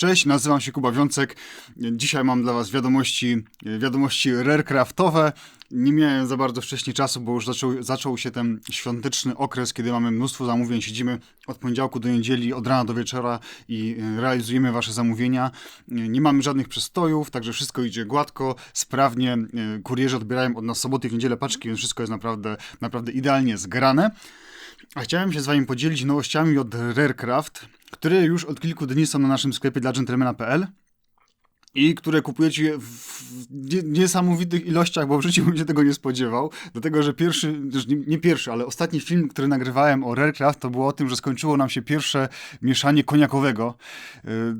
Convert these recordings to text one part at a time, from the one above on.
Cześć, nazywam się Kuba Wiącek. Dzisiaj mam dla Was wiadomości, wiadomości rarecraftowe. Nie miałem za bardzo wcześniej czasu, bo już zaczął, zaczął się ten świąteczny okres, kiedy mamy mnóstwo zamówień. Siedzimy od poniedziałku do niedzieli, od rana do wieczora i realizujemy Wasze zamówienia. Nie mamy żadnych przestojów, także wszystko idzie gładko, sprawnie. Kurierzy odbierają od nas soboty i w niedzielę paczki, więc wszystko jest naprawdę, naprawdę idealnie zgrane. A chciałem się z Wami podzielić nowościami od Rarecraft, które już od kilku dni są na naszym sklepie dla gentlemana.pl i które kupujecie w niesamowitych ilościach, bo w życiu bym się tego nie spodziewał. Dlatego, że pierwszy, nie pierwszy, ale ostatni film, który nagrywałem o Rarecraft, to było o tym, że skończyło nam się pierwsze mieszanie koniakowego,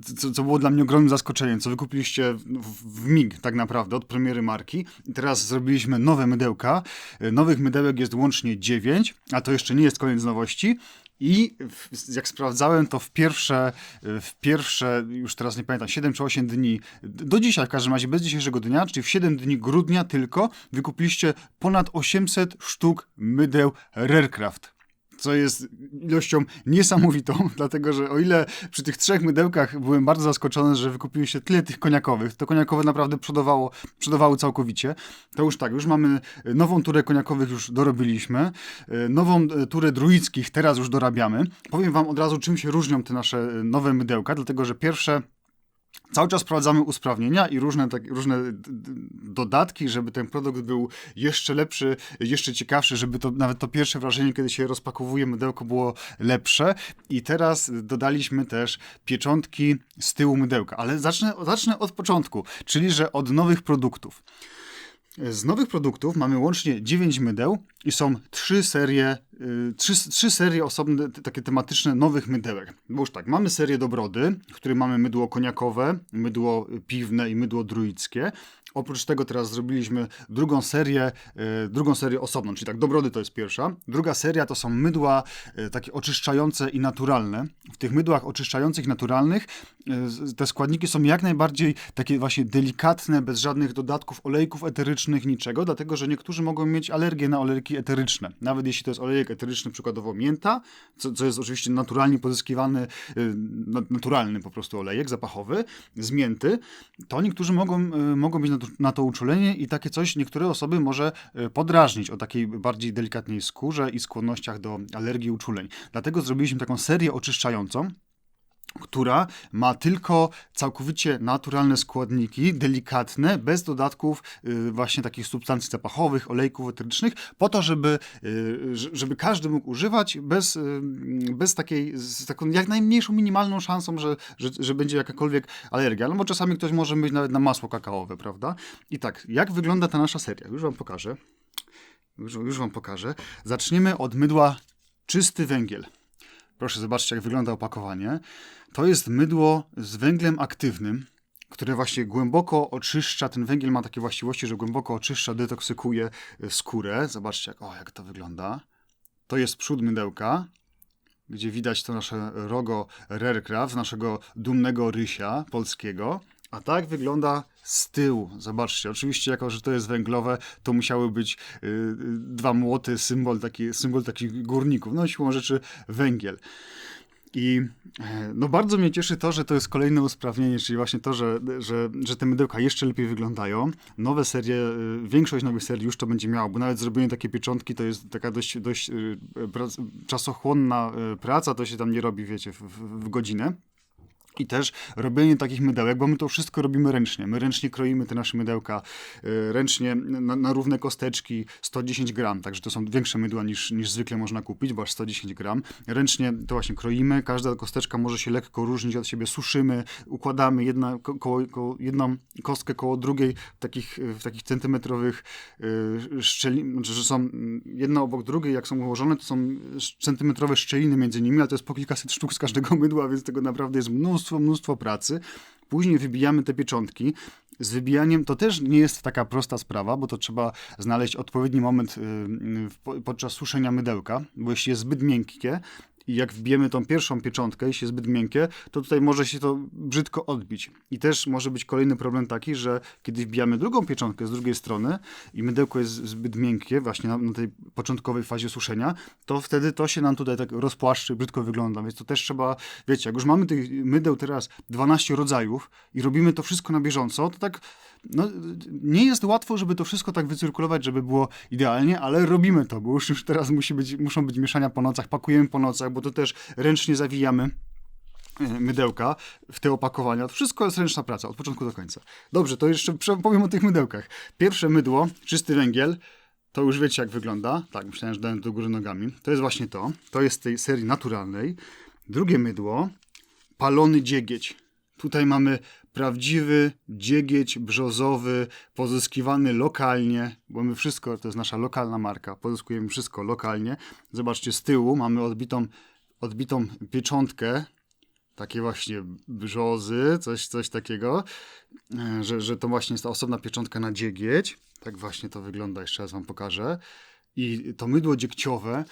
y, co, co było dla mnie ogromnym zaskoczeniem, co wykupiliście w, w mig tak naprawdę od premiery marki. I teraz zrobiliśmy nowe mydełka. Y, nowych mydełek jest łącznie 9, a to jeszcze nie jest koniec nowości. I jak sprawdzałem, to w pierwsze, w pierwsze, już teraz nie pamiętam, 7 czy 8 dni, do dzisiaj w każdym razie, bez dzisiejszego dnia, czyli w 7 dni grudnia tylko, wykupiliście ponad 800 sztuk mydeł Rarecraft co jest ilością niesamowitą, dlatego że o ile przy tych trzech mydełkach byłem bardzo zaskoczony, że wykupiły się tyle tych koniakowych, to koniakowe naprawdę przodowało, przodowały całkowicie, to już tak, już mamy nową turę koniakowych już dorobiliśmy, nową turę druickich teraz już dorabiamy. Powiem wam od razu, czym się różnią te nasze nowe mydełka, dlatego że pierwsze Cały czas wprowadzamy usprawnienia i różne, tak, różne dodatki, żeby ten produkt był jeszcze lepszy, jeszcze ciekawszy, żeby to nawet to pierwsze wrażenie, kiedy się rozpakowuje mydełko było lepsze. I teraz dodaliśmy też pieczątki z tyłu mydełka. Ale zacznę, zacznę od początku, czyli że od nowych produktów. Z nowych produktów mamy łącznie 9 mydeł i są trzy serie, y, trzy, trzy serie osobne, takie tematyczne nowych mydełek. Bo już tak, mamy serię Dobrody, w której mamy mydło koniakowe, mydło piwne i mydło druickie. Oprócz tego teraz zrobiliśmy drugą serię, y, drugą serię osobną, czyli tak, Dobrody to jest pierwsza. Druga seria to są mydła y, takie oczyszczające i naturalne. W tych mydłach oczyszczających naturalnych te składniki są jak najbardziej takie właśnie delikatne, bez żadnych dodatków, olejków eterycznych, niczego, dlatego że niektórzy mogą mieć alergię na olejki eteryczne. Nawet jeśli to jest olejek eteryczny, przykładowo mięta, co, co jest oczywiście naturalnie pozyskiwany, naturalny po prostu olejek zapachowy z mięty, to niektórzy mogą, mogą mieć na na to uczulenie i takie coś niektóre osoby może y, podrażnić o takiej bardziej delikatnej skórze i skłonnościach do alergii uczuleń. Dlatego zrobiliśmy taką serię oczyszczającą, która ma tylko całkowicie naturalne składniki, delikatne, bez dodatków y, właśnie takich substancji zapachowych, olejków eterycznych, po to, żeby, y, żeby każdy mógł używać bez, y, bez takiej, z taką jak najmniejszą, minimalną szansą, że, że, że będzie jakakolwiek alergia. No bo czasami ktoś może być nawet na masło kakaowe, prawda? I tak, jak wygląda ta nasza seria? Już wam pokażę. Już, już wam pokażę. Zaczniemy od mydła czysty węgiel. Proszę zobaczcie, jak wygląda opakowanie. To jest mydło z węglem aktywnym, które właśnie głęboko oczyszcza. Ten węgiel ma takie właściwości, że głęboko oczyszcza, detoksykuje e, skórę. Zobaczcie, jak, o, jak to wygląda. To jest przód mydełka, gdzie widać to nasze rogo Rarecraft, naszego dumnego rysia polskiego. A tak wygląda z tyłu. Zobaczcie, oczywiście jako, że to jest węglowe, to musiały być y, dwa młoty, symbol taki, symbol takich górników. No siłą rzeczy węgiel. I e, no bardzo mnie cieszy to, że to jest kolejne usprawnienie, czyli właśnie to, że, że, że te mydełka jeszcze lepiej wyglądają. Nowe serie, y, większość nowych serii już to będzie miało, bo nawet zrobienie takiej pieczątki to jest taka dość, dość y, czasochłonna praca, to się tam nie robi, wiecie, w, w godzinę. I też robienie takich mydełek, bo my to wszystko robimy ręcznie. My ręcznie kroimy te nasze mydełka, yy, ręcznie na, na, równe kosteczki 110 gram, także to są większe mydła niż, niż zwykle można kupić, bo aż 110 gram. Ręcznie to właśnie kroimy, każda kosteczka może się lekko różnić od siebie, suszymy, układamy jedna, koło, koło, jedną kostkę koło drugiej w takich, w takich centymetrowych yy, szczelin, znaczy, że są jedna obok drugiej, jak są ułożone, to są centymetrowe szczeliny między nimi, ale to jest po kilkaset sztuk z każdego mydła, więc tego naprawdę jest mnóstwo mnóstwo, mnóstwo pracy. Później wybijamy te pieczątki. Z wybijaniem to też nie jest taka prosta sprawa, bo to trzeba znaleźć odpowiedni moment y, podczas suszenia mydełka, bo jeśli jest zbyt miękkie, i jak wbijemy tą pierwszą pieczątkę, jeśli jest zbyt miękkie, to tutaj może się to brzydko odbić. I też może być kolejny problem taki, że kiedy wbijamy drugą pieczątkę z drugiej strony i mydełko jest zbyt miękkie, właśnie na, na tej początkowej fazie suszenia, to wtedy to się nam tutaj tak rozpłaszczy, brzydko wygląda. Więc to też trzeba, wiecie, jak już mamy tych mydeł teraz 12 rodzajów i robimy to wszystko na bieżąco, to tak no, nie jest łatwo, żeby to wszystko tak wycyrkulować, żeby było idealnie, ale robimy to, bo już, już teraz musi być, muszą być mieszania po nocach, pakujemy po nocach, bo to też ręcznie zawijamy e, mydełka w te opakowania. To wszystko jest ręczna praca, od początku do końca. Dobrze, to jeszcze powiem o tych mydełkach. Pierwsze mydło, czysty węgiel, to już wiecie jak wygląda. Tak, myślałem, że dałem do góry nogami. To jest właśnie to. To jest z tej serii naturalnej. Drugie mydło, palony dziegieć. Tutaj mamy prawdziwy dziegieć brzozowy, pozyskiwany lokalnie, bo my wszystko, to jest nasza lokalna marka, pozyskujemy wszystko lokalnie. Zobaczcie, z tyłu mamy odbitą, odbitą pieczątkę, takie właśnie brzozy, coś, coś takiego, e, że, że to właśnie jest ta osobna pieczątka na dziegieć. Tak właśnie to wygląda, jeszcze raz wam pokażę. I to mydło dziegciowe,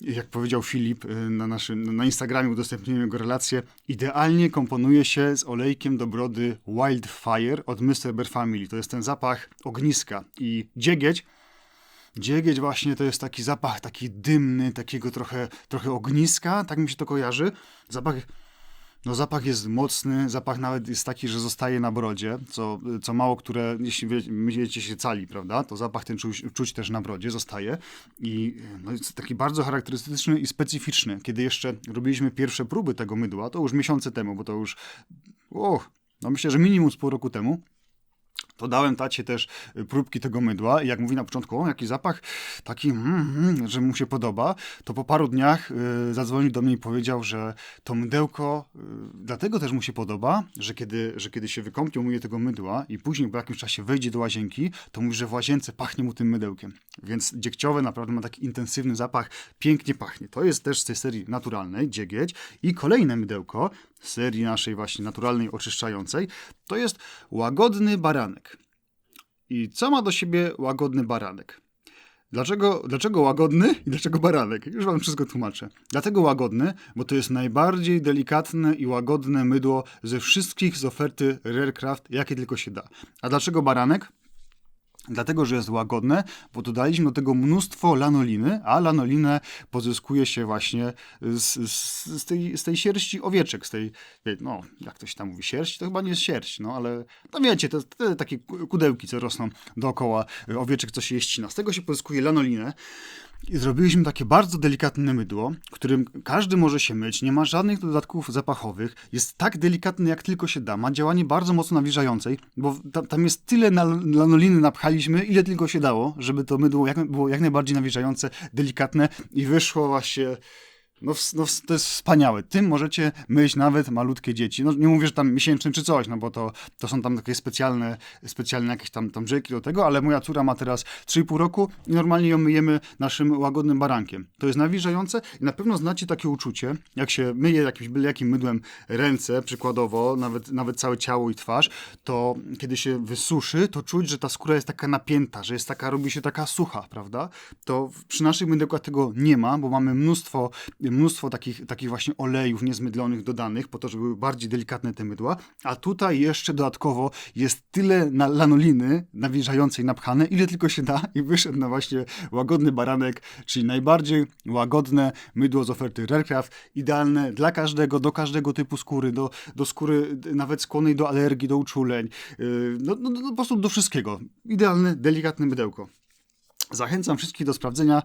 jak powiedział Filip y, na naszym na Instagramie, udostępniłem jego relację, idealnie komponuje się z olejkiem do brody Wildfire od Mr. Bear Family. To jest ten zapach ogniska i dziegieć. Dziegieć właśnie to jest taki zapach taki dymny, takiego trochę, trochę ogniska, tak mi się to kojarzy. Zapach no zapach jest mocny, zapach nawet jest taki, że zostaje na brodzie, co, co mało które, jeśli wiecie się cali, prawda, to zapach ten czuć, czuć też na brodzie, zostaje i no, jest taki bardzo charakterystyczny i specyficzny. Kiedy jeszcze robiliśmy pierwsze próby tego mydła, to już miesiące temu, bo to już, och, no myślę, że minimum z pół roku temu, to dałem tacie też y, próbki tego mydła i jak mówi na początku, o jaki zapach taki, mm, mm, że mu się podoba, to po paru dniach y, zadzwonił do mnie i powiedział, że to mydełko y, dlatego też mu się podoba, że kiedy, że kiedy się wykąpie, umyje tego mydła i później po jakimś czasie wejdzie do łazienki, to mówi, że w łazience pachnie mu tym mydełkiem. Więc dziegciowe naprawdę ma taki intensywny zapach, pięknie pachnie. To jest też z tej serii naturalnej, dziegieć. I kolejne mydełko serii naszej właśnie naturalnej, oczyszczającej, to jest łagodny baranek. I co ma do siebie łagodny baranek? Dlaczego, dlaczego łagodny i dlaczego baranek? Już wam wszystko tłumaczę. Dlatego łagodny, bo to jest najbardziej delikatne i łagodne mydło ze wszystkich z oferty Rarecraft, jakie tylko się da. A dlaczego baranek? Dlatego, że jest łagodne, bo dodaliśmy do tego mnóstwo lanoliny, a lanolinę pozyskuje się właśnie z, z, z, tej, z tej sierści owieczek, z tej, no, jak ktoś tam mówi, sierść, to chyba nie jest sierść, no ale, no wiecie, te, te takie kudełki, co rosną dookoła owieczek, co się je. Z tego się pozyskuje lanolinę. I zrobiliśmy takie bardzo delikatne mydło, którym każdy może się myć, nie ma żadnych dodatków zapachowych, jest tak delikatny jak tylko się da, ma działanie bardzo mocno nawilżające, bo tam, tam jest tyle lanoliny napchaliśmy, ile tylko się dało, żeby to mydło jak, było jak najbardziej nawilżające, delikatne i wyszło właśnie no, no, to jest wspaniałe. Tym możecie myć nawet malutkie dzieci. No, nie mówię, że tam miesięczny czy coś, no bo to, to są tam takie specjalne, specjalne jakieś tam, tam brzegi do tego, ale moja córa ma teraz 3,5 roku i normalnie ją myjemy naszym łagodnym barankiem. To jest nawilżające i na pewno znacie takie uczucie, jak się myje jakimś byle jakim mydłem ręce, przykładowo, nawet, nawet całe ciało i twarz, to kiedy się wysuszy, to czuć, że ta skóra jest taka napięta, że jest taka, robi się taka sucha, prawda? To przy naszych mydełkach tego nie ma, bo mamy mnóstwo mnóstwo takich, takich właśnie olejów niezmydlonych dodanych, po to, żeby były bardziej delikatne te mydła, a tutaj jeszcze dodatkowo jest tyle na lanoliny nawilżającej napchane, ile tylko się da i wyszedł na właśnie łagodny baranek, czyli najbardziej łagodne mydło z oferty Rarecraft, idealne dla każdego, do każdego typu skóry, do, do skóry nawet skłonnej do alergii, do uczuleń, yy, no, no, no po prostu do wszystkiego. Idealne, delikatne mydełko. Zachęcam wszystkich do sprawdzenia.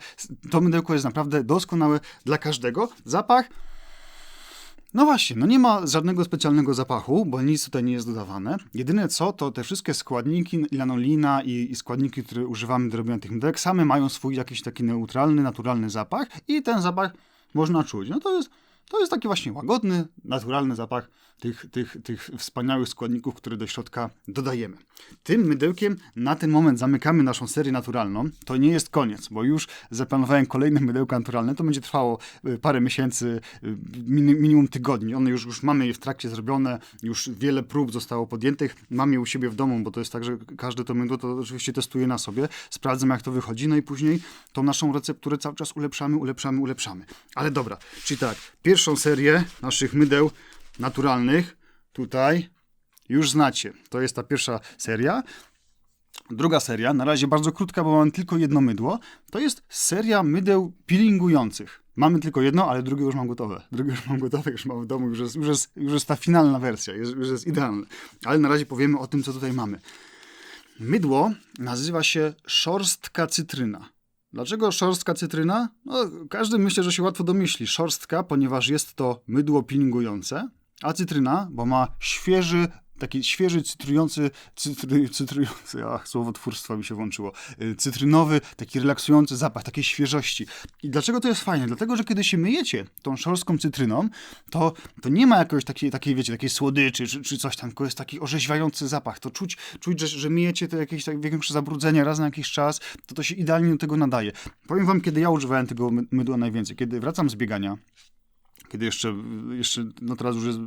To mydełko jest naprawdę doskonałe dla każdego. Zapach. No właśnie, no nie ma żadnego specjalnego zapachu, bo nic tutaj nie jest dodawane. Jedyne co, to te wszystkie składniki, lanolina i, i składniki, które używamy do robienia tych mydełek, same mają swój jakiś taki neutralny, naturalny zapach i ten zapach można czuć. No to jest, to jest taki właśnie łagodny, naturalny zapach tych, tych, tych wspaniałych składników, które do środka dodajemy. Tym mydełkiem na ten moment zamykamy naszą serię naturalną. To nie jest koniec, bo już zaplanowałem kolejne mydełka naturalne. To będzie trwało y, parę miesięcy, y, minimum tygodni. One już, już mamy je w trakcie zrobione, już wiele prób zostało podjętych. Mam je u siebie w domu, bo to jest tak, że każde to mydło to oczywiście testuję na sobie, sprawdzam jak to wychodzi, no i później tą naszą recepturę cały czas ulepszamy, ulepszamy, ulepszamy. Ale dobra, czyli tak, pierwszą serię naszych mydeł naturalnych tutaj już znacie. To jest ta pierwsza seria. Druga seria, na razie bardzo krótka, bo mam tylko jedno mydło, to jest seria mydeł peelingujących. Mamy tylko jedno, ale drugie już mam gotowe. Drugie już mam gotowe, już mam w domu, już jest, już jest, już jest ta finalna wersja, już, już jest idealne. Ale na razie powiemy o tym, co tutaj mamy. Mydło nazywa się szorstka cytryna. Dlaczego szorstka cytryna? No, każdy myślę, że się łatwo domyśli. Szorstka, ponieważ jest to mydło peelingujące, a cytryna, bo ma świeży, taki świeży, cytrujący, cytry, cytrujący, ach, słowotwórstwo mi się włączyło, y, cytrynowy, taki relaksujący zapach, takiej świeżości. I dlaczego to jest fajne? Dlatego, że kiedy się myjecie tą szorstką cytryną, to, to nie ma jakoś takiej, takiej wiecie, takiej słodyczy czy, czy coś tam, tylko jest taki orzeźwiający zapach. To czuć, czuć że, że myjecie to jakieś tak, większe zabrudzenia raz na jakiś czas, to to się idealnie do tego nadaje. Powiem wam, kiedy ja używałem tego mydła najwięcej. Kiedy wracam z biegania, kiedy jeszcze, jeszcze, no teraz już jest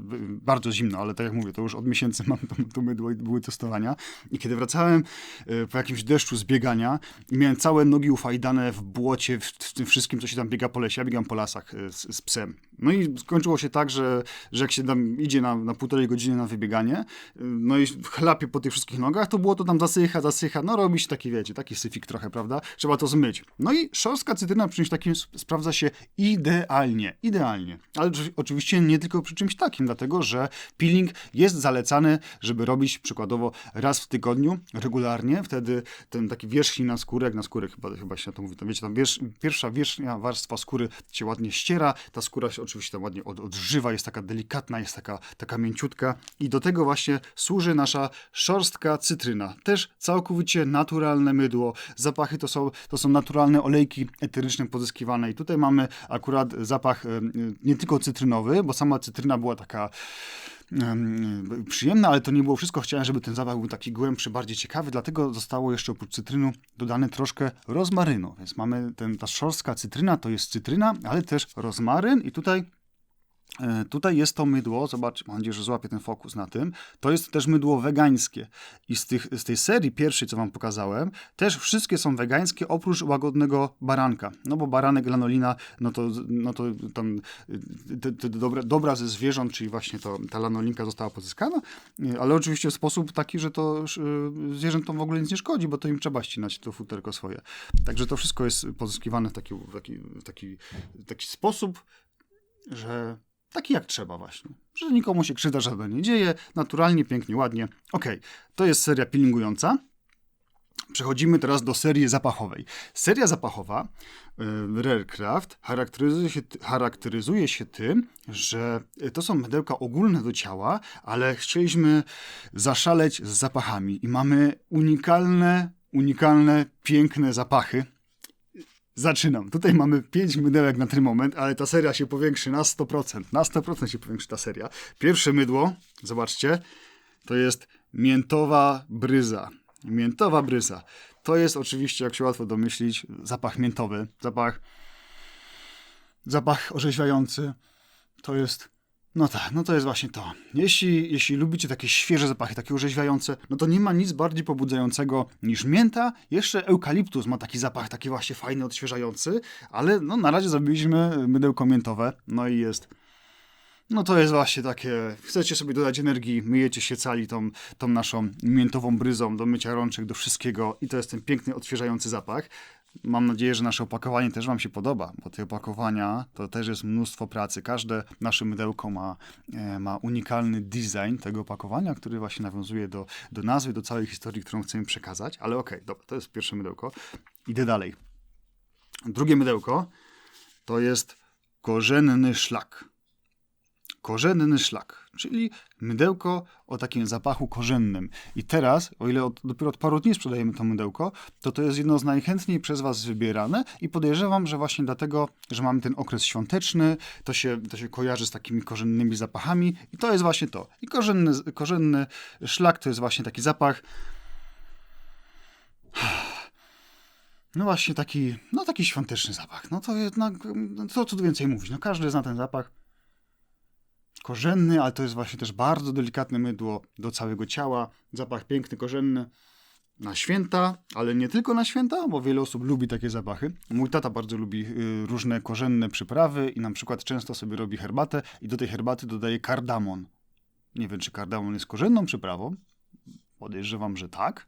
bardzo zimno, ale tak jak mówię, to już od miesięcy mam to, to mydło i były testowania. I kiedy wracałem e, po jakimś deszczu z biegania i miałem całe nogi ufajdane w błocie, w, w tym wszystkim, co się tam biega po lesie. Ja biegam po lasach e, z, z psem. No i skończyło się tak, że, że jak się tam idzie na, na półtorej godziny na wybieganie, no i chlapie po tych wszystkich nogach, to było to tam zasycha, zasycha, no robi się taki, wiecie, taki syfik trochę, prawda? Trzeba to zmyć. No i szorstka cytryna przy czymś takim sprawdza się idealnie, idealnie. Ale oczywiście nie tylko przy czymś takim, dlatego że peeling jest zalecany, żeby robić przykładowo raz w tygodniu, regularnie. Wtedy ten taki wierzchni na skórę, jak na skórę chyba, chyba się to mówi, to wiecie, tam pierwsza wierzchnia warstwa skóry się ładnie ściera, ta skóra się oczywiście tam ładnie od, odżywa, jest taka delikatna, jest taka, taka mięciutka i do tego właśnie służy nasza szorstka cytryna. Też całkowicie naturalne mydło. Zapachy to są, to są naturalne olejki eteryczne pozyskiwane i tutaj mamy akurat zapach nie tylko cytrynowy, bo sama cytryna była taka um, przyjemna, ale to nie było wszystko. Chciałem, żeby ten zapach był taki głębszy, bardziej ciekawy, dlatego zostało jeszcze oprócz cytrynu dodane troszkę rozmarynu. Więc mamy ten, ta szorstka cytryna, to jest cytryna, ale też rozmaryn i tutaj E, tutaj jest to mydło, zobaczcie, mam nadzieję, że złapię ten fokus na tym. To jest też mydło wegańskie. I z, tych, z tej serii pierwszej, co wam pokazałem, też wszystkie są wegańskie, oprócz łagodnego baranka. No bo baranek, lanolina, no to, no to tam te, te dobra, dobra ze zwierząt, czyli właśnie to, ta lanolinka została pozyskana, e, ale oczywiście w sposób taki, że to e, zwierzętom w ogóle nic nie szkodzi, bo to im trzeba ścinać to futerko swoje. Także to wszystko jest pozyskiwane w taki, w taki, w taki, w taki sposób, że Taki jak trzeba właśnie. Że nikomu się krzywda żadna nie dzieje, naturalnie, pięknie, ładnie. Ok, to jest seria peelingująca. Przechodzimy teraz do serii zapachowej. Seria zapachowa y, Rarecraft charakteryzuje się, charakteryzuje się tym, że to są mydełka ogólne do ciała, ale chcieliśmy zaszaleć z zapachami i mamy unikalne, unikalne, piękne zapachy Zaczynam. Tutaj mamy 5 mydełek na ten moment, ale ta seria się powiększy na 100%. Na 100% się powiększy ta seria. Pierwsze mydło, zobaczcie, to jest miętowa bryza. Miętowa bryza. To jest oczywiście, jak się łatwo domyślić, zapach miętowy. Zapach, zapach orzeźwiający. To jest no tak, no to jest właśnie to. Jeśli, jeśli lubicie takie świeże zapachy, takie orzeźwiające, no to nie ma nic bardziej pobudzającego niż mięta. Jeszcze eukaliptus ma taki zapach, taki właśnie fajny, odświeżający, ale no na razie zrobiliśmy mydełko miętowe, no i jest... No to jest właśnie takie, chcecie sobie dodać energii, myjecie się cali tą, tą naszą miętową bryzą do mycia rączek, do wszystkiego i to jest ten piękny, odświeżający zapach. Mam nadzieję, że nasze opakowanie też Wam się podoba, bo te opakowania to też jest mnóstwo pracy. Każde nasze mydełko ma, e, ma unikalny design tego opakowania, który właśnie nawiązuje do, do nazwy, do całej historii, którą chcemy przekazać. Ale okej, okay, dobra, to jest pierwsze mydełko. Idę dalej. Drugie mydełko to jest korzenny szlak. Korzenny szlak. Czyli mydełko o takim zapachu korzennym. I teraz, o ile od, dopiero od paru dni sprzedajemy to mydełko, to to jest jedno z najchętniej przez Was wybierane i podejrzewam, że właśnie dlatego, że mamy ten okres świąteczny, to się, to się kojarzy z takimi korzennymi zapachami i to jest właśnie to. I korzenny, korzenny szlak to jest właśnie taki zapach no właśnie taki, no taki świąteczny zapach. No to jednak, no co tu więcej mówić, no każdy zna ten zapach. Korzenny, ale to jest właśnie też bardzo delikatne mydło do całego ciała. Zapach piękny, korzenny. Na święta, ale nie tylko na święta, bo wiele osób lubi takie zapachy. Mój tata bardzo lubi y, różne korzenne przyprawy i na przykład często sobie robi herbatę i do tej herbaty dodaje kardamon. Nie wiem, czy kardamon jest korzenną przyprawą. Podejrzewam, że tak.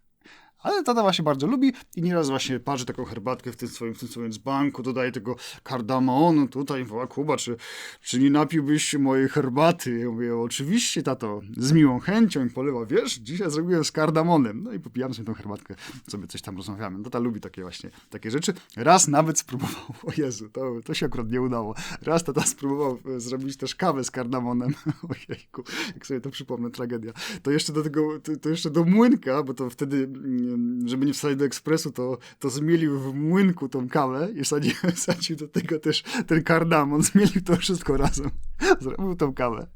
Ale tata właśnie bardzo lubi i nieraz właśnie parzy taką herbatkę w tym swoim, w tym swoim dzbanku, dodaje tego kardamonu tutaj, woła Kuba, czy, czy nie napiłbyś mojej herbaty? Ja mówię, oczywiście tato, z miłą chęcią i polewa, wiesz, dzisiaj zrobiłem z kardamonem. No i popijamy sobie tą herbatkę, sobie coś tam rozmawiamy. Tata lubi takie właśnie, takie rzeczy. Raz nawet spróbował, o Jezu, to, to się akurat nie udało. Raz tata spróbował e, zrobić też kawę z kardamonem. Ojejku, jak sobie to przypomnę, tragedia. To jeszcze do tego, to, to jeszcze do młynka, bo to wtedy mm, żeby nie wsadzić do ekspresu, to, to zmielił w młynku tą kawę i wsadził, wsadził do tego też ten kardamon, zmielił to wszystko razem. Zrobił tą kawę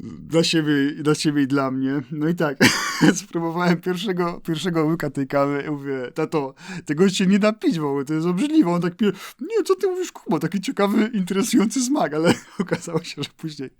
dla siebie, dla siebie i dla mnie. No i tak, spróbowałem pierwszego, pierwszego łyka tej kawy i mówię, tato, tego się nie da pić, bo to jest obrzydliwe. On tak pije, nie, co ty mówisz, Kuba, taki ciekawy, interesujący smak, ale okazało się, że później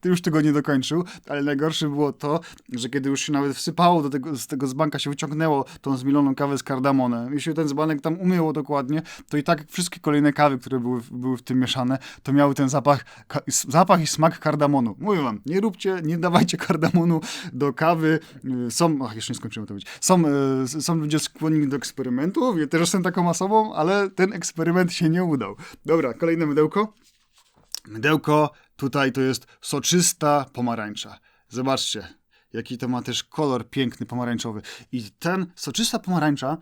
ty już tego nie dokończył, ale najgorsze było to, że kiedy już się nawet wsypało do tego, z tego dzbanka, się wyciągnęło tą zmieloną kawę z kardamonem i się ten dzbanek tam umyło dokładnie, to i tak wszystkie kolejne kawy, które były, były w tym mieszane, to miały ten zapach, zapach i smak kardamonu. Mówię wam, nie róbcie, nie dawajcie kardamonu do kawy. Są, ach, jeszcze nie skończyłem to mówić. Są, e, są ludzie skłonni do eksperymentów. Ja też jestem taką osobą, ale ten eksperyment się nie udał. Dobra, kolejne mydełko. Mydełko tutaj to jest soczysta pomarańcza. Zobaczcie, jaki to ma też kolor piękny, pomarańczowy. I ten soczysta pomarańcza,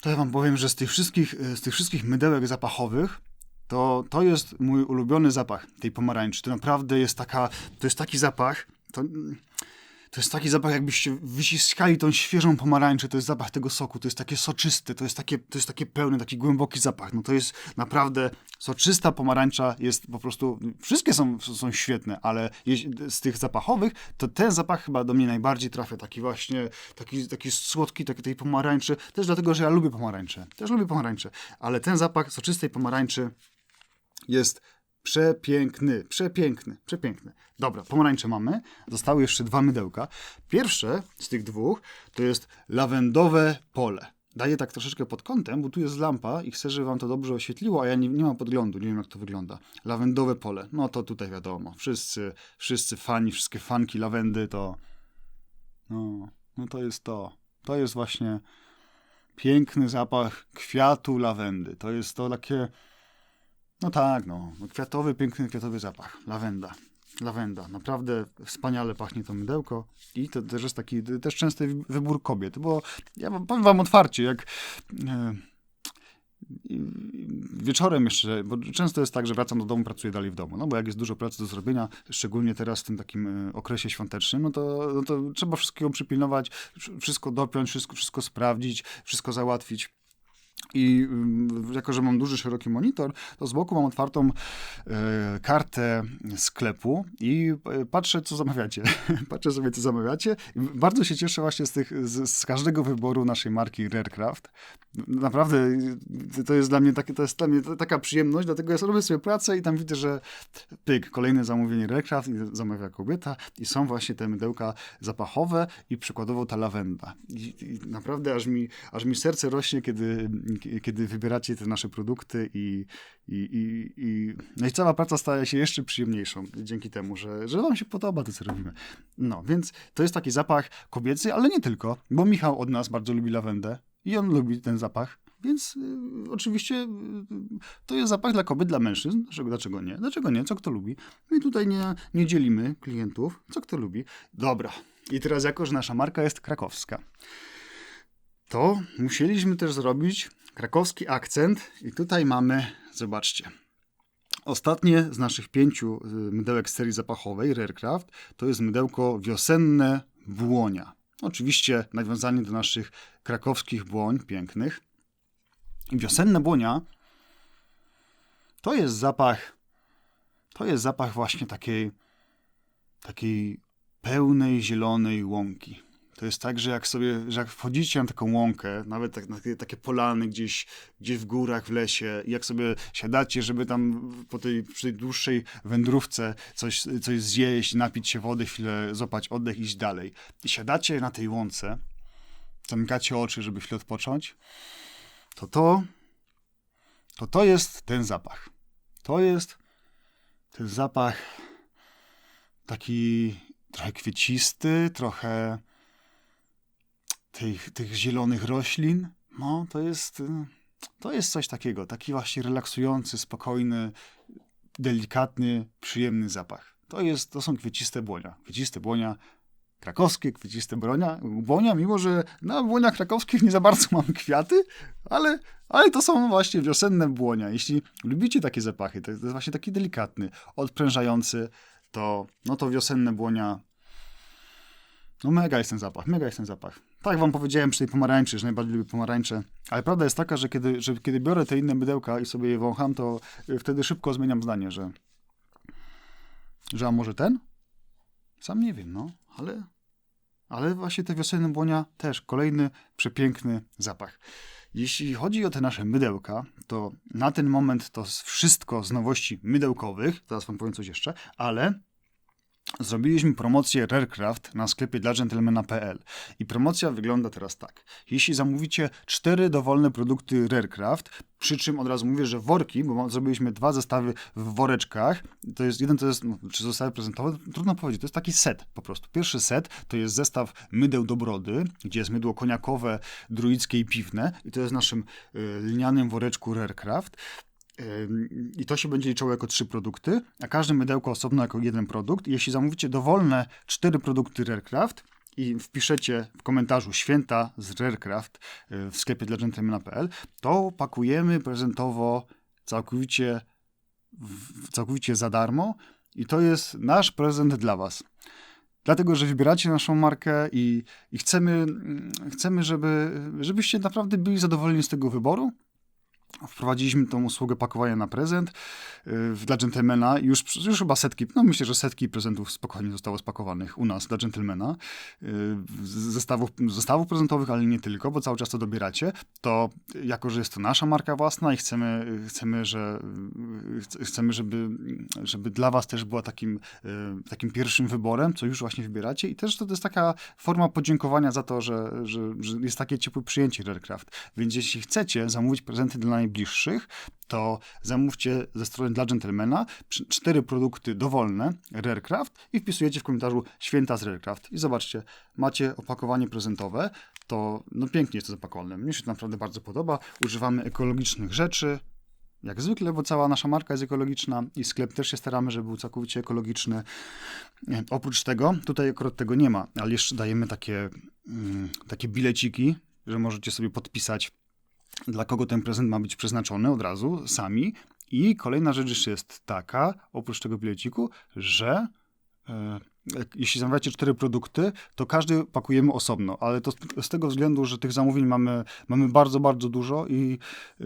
to ja wam powiem, że z tych wszystkich, e, z tych wszystkich mydełek zapachowych, to, to jest mój ulubiony zapach tej pomarańczy. To naprawdę jest taka, to jest taki zapach, to, to jest taki zapach, jakbyście wyciskali tą świeżą pomarańczę, to jest zapach tego soku, to jest takie soczysty, to jest takie, to jest takie pełny, taki głęboki zapach. No to jest naprawdę soczysta pomarańcza, jest po prostu, wszystkie są, są świetne, ale z tych zapachowych, to ten zapach chyba do mnie najbardziej trafia, taki właśnie, taki, taki słodki, taki tej pomarańczy, też dlatego, że ja lubię pomarańcze, też lubię pomarańcze, ale ten zapach soczystej pomarańczy jest przepiękny, przepiękny, przepiękny. Dobra, pomarańcze mamy. Zostały jeszcze dwa mydełka. Pierwsze z tych dwóch to jest lawendowe pole. Daję tak troszeczkę pod kątem, bo tu jest lampa i chcę, żeby wam to dobrze oświetliło, a ja nie, nie mam podglądu, nie wiem jak to wygląda. Lawendowe pole, no to tutaj wiadomo, wszyscy, wszyscy fani, wszystkie fanki lawendy to... No, no to jest to. To jest właśnie piękny zapach kwiatu lawendy. To jest to takie no tak, no. no. Kwiatowy, piękny kwiatowy zapach. Lawenda. Lawenda. Naprawdę wspaniale pachnie to mydełko i to też jest taki też częsty wybór kobiet, bo ja powiem wam otwarcie, jak e, wieczorem jeszcze, bo często jest tak, że wracam do domu, pracuję dalej w domu, no bo jak jest dużo pracy do zrobienia, szczególnie teraz w tym takim e, okresie świątecznym, no to, no to trzeba wszystkiego przypilnować, wszystko dopiąć, wszystko, wszystko sprawdzić, wszystko załatwić. I mm, jako, że mam duży, szeroki monitor, to z boku mam otwartą e, kartę sklepu i e, patrzę, co zamawiacie. patrzę sobie, co zamawiacie. I bardzo się cieszę właśnie z, tych, z, z, każdego wyboru naszej marki Rarecraft. Naprawdę to jest dla mnie, takie, to jest dla mnie taka przyjemność, dlatego ja robię sobie pracę i tam widzę, że pyk, kolejne zamówienie Rarecraft i zamawia kobieta i są właśnie te mydełka zapachowe i przykładowo ta lawenda. I, i naprawdę aż mi, aż mi serce rośnie, kiedy kiedy wybieracie te nasze produkty i, i, i, i, no i cała praca staje się jeszcze przyjemniejszą dzięki temu, że, że wam się podoba to, co robimy. No, więc to jest taki zapach kobiecy, ale nie tylko, bo Michał od nas bardzo lubi lawendę i on lubi ten zapach. Więc y, oczywiście y, to jest zapach dla kobiet, dla mężczyzn. Dlaczego, dlaczego nie? Dlaczego nie? Co kto lubi? My tutaj nie, nie dzielimy klientów. Co kto lubi? Dobra. I teraz jako, że nasza marka jest krakowska, to musieliśmy też zrobić krakowski akcent i tutaj mamy, zobaczcie, Ostatnie z naszych pięciu y, mydełek serii zapachowej Rarecraft to jest mydełko wiosenne błonia. Oczywiście nawiązanie do naszych krakowskich błoń pięknych. Wiosenne błonia to jest zapach to jest zapach właśnie takiej takiej pełnej zielonej łąki. To jest tak, że jak sobie, że jak wchodzicie na taką łąkę, nawet tak, na takie, takie polany gdzieś, gdzieś w górach, w lesie, i jak sobie siadacie, żeby tam po tej, przy tej dłuższej wędrówce coś, coś zjeść, napić się wody, chwilę złapać oddech iść dalej. I siadacie na tej łące, zamykacie oczy, żeby chwilę odpocząć, to to, to to jest ten zapach. To jest ten zapach taki trochę kwiecisty, trochę tych, tych zielonych roślin, no to jest, y, to jest coś takiego, taki właśnie relaksujący, spokojny, delikatny, przyjemny zapach. To, jest, to są kwieciste błonia. Kwieciste błonia krakowskie, kwieciste bronia, błonia, mimo że na błoniach krakowskich nie za bardzo mam kwiaty, ale, ale to są właśnie wiosenne błonia. Jeśli lubicie takie zapachy, to jest właśnie taki delikatny, odprężający, to, no to wiosenne błonia no mega jest ten zapach, mega jest ten zapach. Tak wam powiedziałem przy tej pomarańczy, że najbardziej lubię pomarańcze. Ale prawda jest taka, że kiedy, że kiedy biorę te inne mydełka i sobie je wącham, to y, wtedy szybko zmieniam zdanie, że że a może ten? Sam nie wiem, no, ale ale właśnie te wiosenne błonia też kolejny przepiękny zapach. Jeśli chodzi o te nasze mydełka, to na ten moment to wszystko z nowości mydełkowych, zaraz wam powiem coś jeszcze, ale Zrobiliśmy promocję Rarecraft na sklepie dla gentlemana.pl i promocja wygląda teraz tak. Jeśli zamówicie cztery dowolne produkty Rarecraft, przy czym od razu mówię, że worki, bo zrobiliśmy dwa zestawy w woreczkach, to jest jeden to jest, no, czy zestawy prezentowe, trudno powiedzieć, to jest taki set po prostu. Pierwszy set to jest zestaw mydeł do brody, gdzie jest mydło koniakowe, druickie i piwne i to jest w naszym y, linianym woreczku Rarecraft. I to się będzie liczyło jako trzy produkty, a każde mydełko osobno jako jeden produkt. Jeśli zamówicie dowolne cztery produkty Rarecraft i wpiszecie w komentarzu święta z Rarecraft y, w sklepie dla gentlemana.pl, to pakujemy prezentowo całkowicie, całkowicie za darmo i to jest nasz prezent dla Was. Dlatego, że wybieracie naszą markę i, i chcemy, mm, chcemy żeby, żebyście naprawdę byli zadowoleni z tego wyboru. Wprowadziliśmy tą usługę pakowania na prezent yy, dla dżentelmena. Już, już chyba setki, no myślę, że setki prezentów spokojnie zostało spakowanych u nas dla dżentelmena. Yy, zestawów, zestawów prezentowych, ale nie tylko, bo cały czas to dobieracie. To jako, że jest to nasza marka własna i chcemy, chcemy, że, yy, chcemy żeby, żeby dla was też była takim, takim pierwszym wyborem, co już właśnie wybieracie i też to, to jest taka forma podziękowania za to, że, że, że jest takie ciepłe przyjęcie Rarecraft. Więc jeśli chcecie zamówić prezenty dla najbliższych, to zamówcie ze strony dla gentlemana cztery produkty dowolne Rarecraft i wpisujecie w komentarzu święta z Rarecraft i zobaczcie, macie opakowanie prezentowe, to no pięknie jest to zapakowane. Mnie się to naprawdę bardzo podoba. Używamy ekologicznych rzeczy, jak zwykle, bo cała nasza marka jest ekologiczna i sklep też się staramy, żeby był całkowicie ekologiczny. Oprócz tego, tutaj akurat tego nie ma, ale jeszcze dajemy takie, mm, takie bileciki, że możecie sobie podpisać dla kogo ten prezent ma być przeznaczony od razu, sami. I kolejna rzecz jeszcze jest taka, oprócz tego bileciku, że e, jeśli zamawiacie cztery produkty, to każdy pakujemy osobno, ale to z, z, tego względu, że tych zamówień mamy, mamy bardzo, bardzo dużo i e,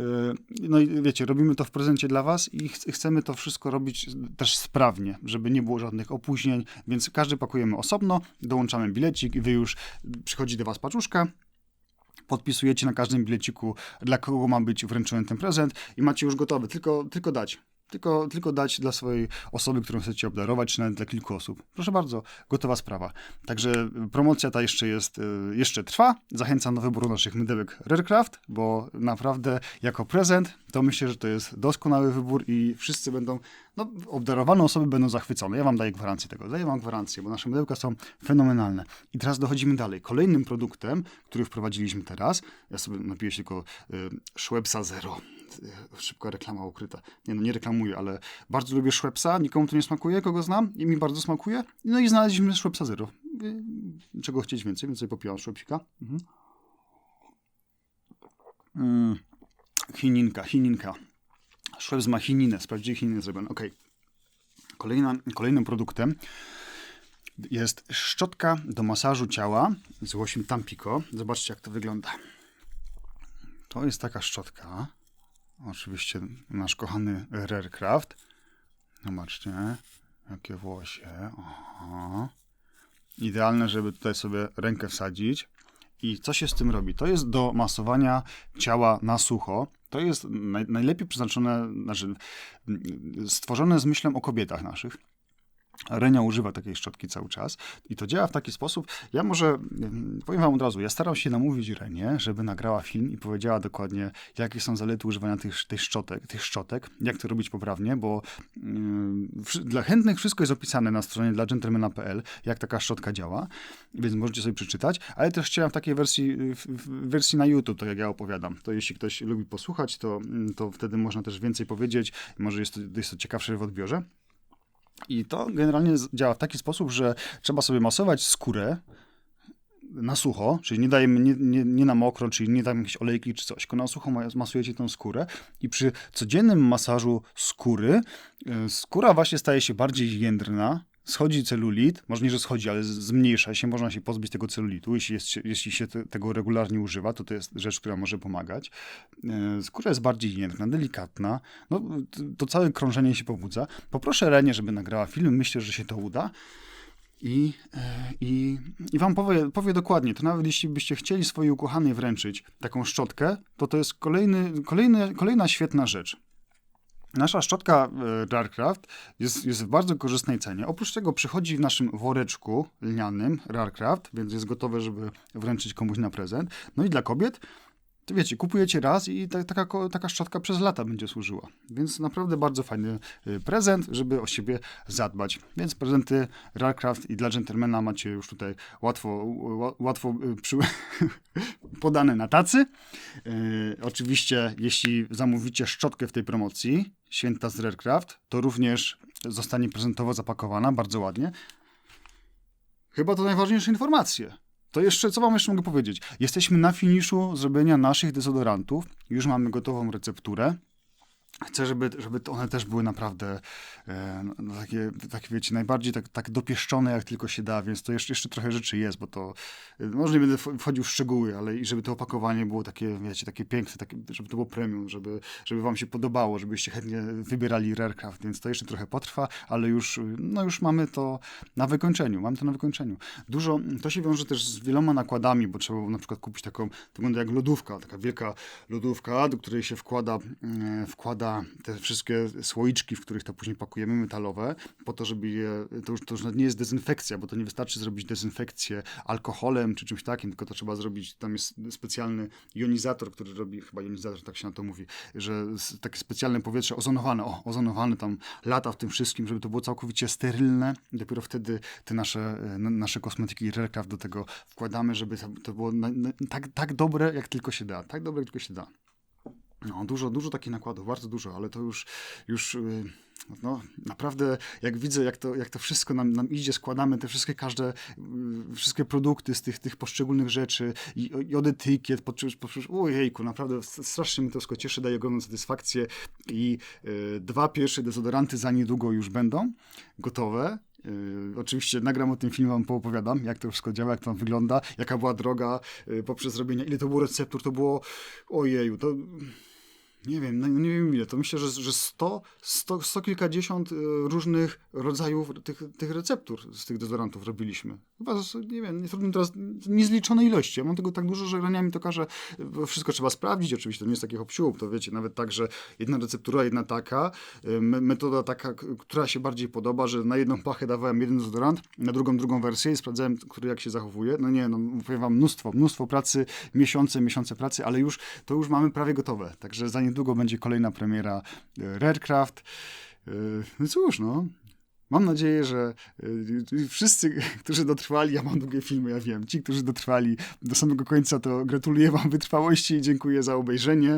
no i wiecie, robimy to w prezencie dla was i ch chcemy to wszystko robić też sprawnie, żeby nie było żadnych opóźnień, więc każdy pakujemy osobno, dołączamy bilecik i wy już przychodzi do was paczuszka, podpisujecie na każdym bileciku, dla kogo ma być wręczony ten prezent i macie już gotowy, tylko, tylko dać. Tylko, tylko dać dla swojej osoby, którą chcecie obdarować, czy nawet dla kilku osób. Proszę bardzo, gotowa sprawa. Także promocja ta jeszcze jest, y, jeszcze trwa. Zachęcam do wyboru naszych mydełek Rarecraft, bo naprawdę jako prezent to myślę, że to jest doskonały wybór i wszyscy będą, no obdarowane osoby będą zachwycone. Ja wam daję gwarancję tego. Daję wam gwarancję, bo nasze mydełka są fenomenalne. I teraz dochodzimy dalej. Kolejnym produktem, który wprowadziliśmy teraz, ja sobie napiję tylko y, Schwebsa Zero szybka reklama ukryta. Nie no, nie reklamuję, ale bardzo lubię Schweppesa, nikomu to nie smakuje, kogo znam i mi bardzo smakuje. No i znaleźliśmy Schweppesa Zero. Czego chcieć więcej, więc sobie popijam Schweppsika. Mhm. Mm. Chininka, chininka. Szweb z machininy, sprawdzili chininy zrobione. Ok. Kolejna, kolejnym produktem jest szczotka do masażu ciała z łosiem Tampico. Zobaczcie, jak to wygląda. To jest taka szczotka. Oczywiście nasz kochany Rarecraft. Zobaczcie, jakie włosie. Aha. Idealne, żeby tutaj sobie rękę wsadzić. I co się z tym robi? To jest do masowania ciała na sucho. To jest naj, najlepiej przeznaczone, znaczy stworzone z myślą o kobietach naszych. Renia używa takiej szczotki cały czas i to działa w taki sposób. Ja może mm, powiem wam od razu, ja staram się namówić Renię, żeby nagrała film i powiedziała dokładnie, jakie są zalety używania tych, tych, szczotek, tych szczotek, jak to robić poprawnie, bo yy, dla chętnych wszystko jest opisane na stronie dla gentlemana.pl, jak taka szczotka działa, więc możecie sobie przeczytać, ale też chciałem w takiej wersji, w, w wersji na YouTube, to jak ja opowiadam. To jeśli ktoś lubi posłuchać, to, to wtedy można też więcej powiedzieć, może jest to, jest to ciekawsze w odbiorze. I to generalnie działa w taki sposób, że trzeba sobie masować skórę na sucho, czyli nie dajemy, nie, nie, nie na mokro, czyli nie dajemy jakieś olejki czy coś, tylko na sucho masujecie tą skórę. I przy codziennym masażu skóry, y, skóra właśnie staje się bardziej jędrna, schodzi celulit, może nie, że schodzi, ale zmniejsza się, można się pozbyć tego celulitu, jeśli, jest, jeśli się te, tego regularnie używa, to to jest rzecz, która może pomagać. E, skóra jest bardziej jędrna, delikatna, no, to całe krążenie się pobudza. Poproszę Renię, żeby nagrała film, myślę, że się to uda. I, e, i, I wam powie, powie dokładnie, to nawet jeśli byście chcieli swojej ukochanej wręczyć taką szczotkę, to to jest kolejny, kolejny, kolejna świetna rzecz. Nasza szczotka e, Rarcraft jest, jest w bardzo korzystnej cenie. Oprócz tego przychodzi w naszym woreczku lnianym Rarcraft, więc jest gotowe, żeby wręczyć komuś na prezent. No i dla kobiet to wiecie, kupujecie raz i ta, taka, taka szczotka przez lata będzie służyła. Więc naprawdę bardzo fajny y, prezent, żeby o siebie zadbać. Więc prezenty Rarcraft i dla gentlemana macie już tutaj łatwo, łatwo y, przy... podane na tacy. Yy, oczywiście, jeśli zamówicie szczotkę w tej promocji, święta z Rarcraft, to również zostanie prezentowo zapakowana, bardzo ładnie. Chyba to najważniejsze informacje. To jeszcze, co wam jeszcze mogę powiedzieć? Jesteśmy na finiszu zrobienia naszych dezodorantów. Już mamy gotową recepturę. Chcę, żeby, żeby one też były naprawdę e, no, takie, takie, wiecie, najbardziej tak, tak dopieszczone, jak tylko się da, więc to jeszcze, jeszcze trochę rzeczy jest, bo to, e, może nie będę wchodził w szczegóły, ale i żeby to opakowanie było takie, wiecie, takie piękne, takie, żeby to było premium, żeby, żeby wam się podobało, żebyście chętnie wybierali Rarecraft, więc to jeszcze trochę potrwa, ale już, no już mamy to na wykończeniu, mamy to na wykończeniu. Dużo, to się wiąże też z wieloma nakładami, bo trzeba na przykład kupić taką, to wygląda jak lodówka, taka wielka lodówka, do której się wkłada, e, te wszystkie słoiczki, w których to później pakujemy metalowe, po to, żeby je, to już, to już nie jest dezynfekcja, bo to nie wystarczy zrobić dezynfekcję alkoholem czy czymś takim, tylko to trzeba zrobić, tam jest specjalny jonizator, który robi, chyba jonizator, tak się na to mówi, że takie specjalne powietrze ozonowane, o, ozonowane tam lata w tym wszystkim, żeby to było całkowicie sterylne dopiero wtedy te nasze, nasze kosmetyki Rarecraft do tego wkładamy, żeby to było na, na, tak, tak dobre, jak tylko się da, tak dobre, jak tylko się da. No, dużo, dużo takich nakładów, bardzo dużo, ale to już, już y, no, naprawdę jak widzę, jak to, jak to wszystko nam, nam idzie, składamy te wszystkie, każde, y, wszystkie produkty z tych, tych poszczególnych rzeczy i, i od etykiet, poprzez, poprzez, ojejku, naprawdę strasznie mi to wszystko cieszy, daje ogromną satysfakcję i y, dwa pierwsze dezodoranty za niedługo już będą gotowe. Yy, oczywiście nagram o tym film, wam poopowiadam, jak to wszystko działa, jak to wygląda, jaka była droga yy, poprzez robienie, ile to było receptur, to było, ojeju, to nie wiem, no nie wiem ile, to myślę, że, że 100, 100, 100 kilkadziesiąt y, różnych rodzajów tych, tych receptur z tych dezodorantów robiliśmy. Chyba, nie wiem, nie trudno teraz, niezliczone ilości. Ja mam tego tak dużo, że raniami to każe, wszystko trzeba sprawdzić, oczywiście to nie jest takich obsiłów, to wiecie, nawet tak, że jedna receptura, jedna taka, y, metoda taka, która się bardziej podoba, że na jedną pachę dawałem jeden dezodorant, na drugą drugą wersję i sprawdzałem, który jak się zachowuje. No nie, no powiem wam mnóstwo, mnóstwo pracy, miesiące, miesiące pracy, ale już, to już mamy prawie gotowe, także zanim niedługo będzie kolejna premiera e, Redcraft. E, no cóż, no. Mam nadzieję, że e, wszyscy, którzy dotrwali, ja mam długie filmy, ja wiem, ci, którzy dotrwali do samego końca, to gratuluję wam wytrwałości i dziękuję za obejrzenie.